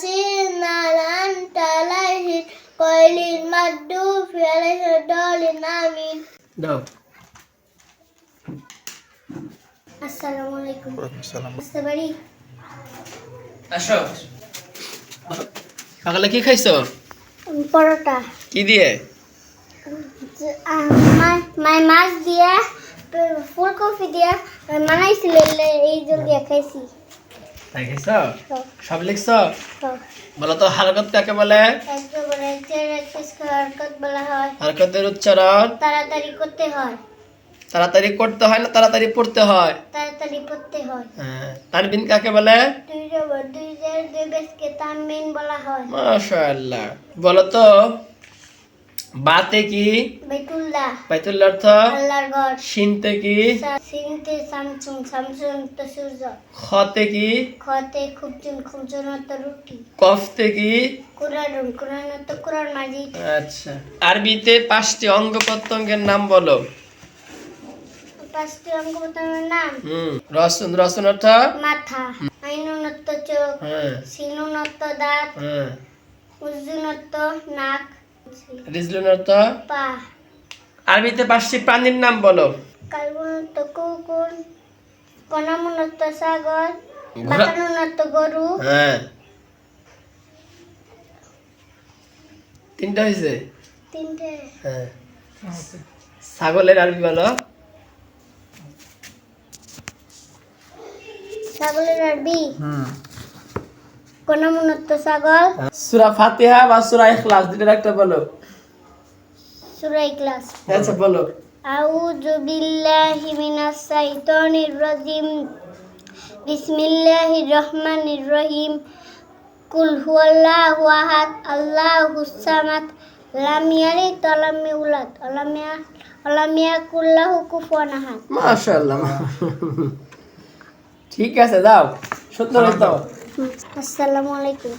الذين أنعمت عليهم غير المغضوب عليهم ولا الضالين آمين দাও আসসালামু আলাইকুম সালাম বুঝতে পারি আসো সকালে কি খাইছো পরোটা কি দিয়ে মাই মাছ দিয়া ফুলকপি দিয়া বানাইছিল এই জল দিয়া খাইছি তাই সব লিখছো? তো। বলো তো হারকত কাকে বলে? হয়। হারকতের উচ্চারণ? তাড়াতাড়ি করতে হয়। তাড়াতাড়ি করতে হয় না তাড়াতাড়ি পড়তে হয়? তাড়াতাড়ি পড়তে হয়। হ্যাঁ। তানবিন কাকে বলে? তানবিন বলা হয়। মাশাআল্লাহ। বলো তো বাতে কি? বেতুল্লাহ বাইতুল্লাহ অর্থ? আল্লাহর ঘর। কি? সিনতে তো সূর্য। খতে কি? খতে তো রুটি। কফতে কি? কুরানুন কুরান তো মাজিদ। আচ্ছা। আরবিতে পাঁচটি অঙ্গ প্রত্যঙ্গের নাম বলো। পাঁচটি অঙ্গ প্রত্যঙ্গের নাম? হুম। রসুন রসুন অর্থ? মাথা। আইনুনত্ব চোখ। হ্যাঁ। সিনুনত্ব দাঁত। হ্যাঁ। উজুনত্ব নাক। পা। আরবিতে পাঁচটি প্রাণীর নাম বলো। সাগর গরু। হ্যাঁ। তিনটা হয়েছে তিনটে। হ্যাঁ। ছাগলের আরবি বলো। ছাগলের আরবি? কনামুনত্ব সাগর। সূরা ফাতিহা বা সূরা ইখলাস দুটোর একটা বলো। সূরা ইখলাস। আচ্ছা বলো। আউযু বিল্লাহি মিনাশ শাইতানির রাজিম। বিসমিল্লাহির রহমানির রহিম। কুল হুয়াল্লাহু আহাদ আল্লাহুস সামাদ লাম ইয়ালিদ ওয়া ইউলাদ। ওয়া ইয়াকুল লাহু কুফুয়ান আহাদ। মাশাআল্লাহ ঠিক আছে দাও সুন্দর দাও আসসালামু আলাইকুম।